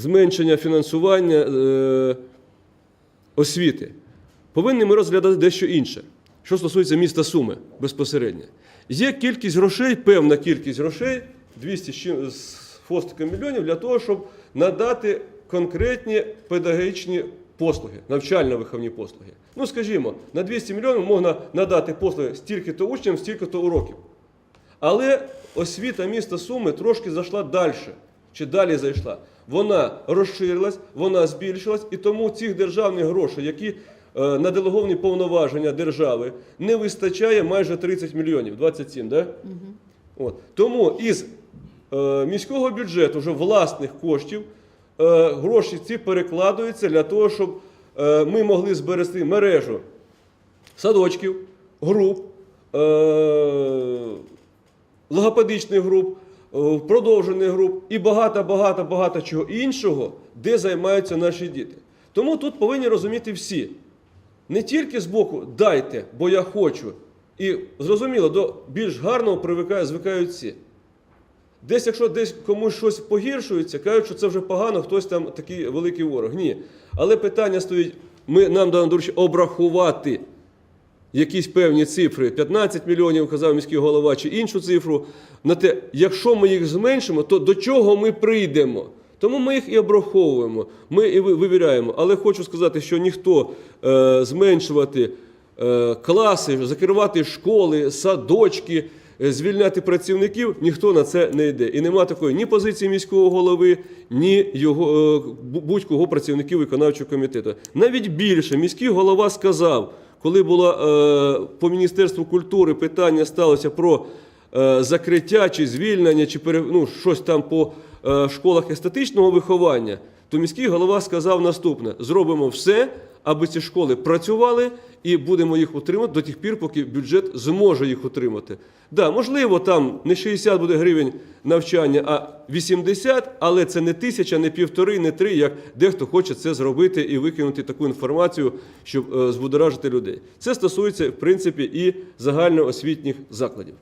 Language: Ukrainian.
зменшення фінансування е, освіти, повинні ми розглядати дещо інше, що стосується міста Суми безпосередньо. Є кількість грошей, певна кількість грошей, 200 з хвостиком мільйонів, для того, щоб надати конкретні педагогічні послуги, навчально-виховні послуги. Ну, скажімо, на 200 мільйонів можна надати послуги стільки-то учням, стільки-то уроків. Але освіта міста Суми трошки зайшла далі, чи далі зайшла. Вона розширилась, вона збільшилась, і тому цих державних грошей, які е, на делеговані повноваження держави, не вистачає майже 30 мільйонів, 27, да? От. Тому із е, міського бюджету вже власних коштів е, гроші ці перекладаються для того, щоб е, ми могли зберегти мережу садочків, груп, е, логопедичних груп, е, продовжених груп і багато-багато багато чого іншого, де займаються наші діти. Тому тут повинні розуміти всі. Не тільки з боку дайте, бо я хочу. І зрозуміло, до більш гарного привикають, звикають всі. Десь, якщо десь комусь щось погіршується, кажуть, що це вже погано, хтось там такий великий ворог. Ні. Але питання стоїть: ми, нам дано доручення обрахувати якісь певні цифри, 15 мільйонів, казав міський голова, чи іншу цифру, на те, якщо ми їх зменшимо, то до чого ми прийдемо? Тому ми їх і обраховуємо, ми і вивіряємо. Але хочу сказати, що ніхто е, зменшувати е, класи, закривати школи, садочки, звільняти працівників, ніхто на це не йде. І нема такої ні позиції міського голови, ні його е, будь-кого працівників виконавчого комітету. Навіть більше міський голова сказав, коли було е, по Міністерству культури питання сталося про е, закриття чи звільнення, чи ну, щось там по е, школах естетичного виховання, то міський голова сказав наступне: зробимо все, аби ці школи працювали і будемо їх утримати до тих пір, поки бюджет зможе їх утримати. Да, можливо, там не 60 буде гривень навчання, а 80, але це не тисяча, не півтори, не три, як дехто хоче це зробити і викинути таку інформацію, щоб е, збудоражити людей. Це стосується, в принципі, і загальноосвітніх закладів.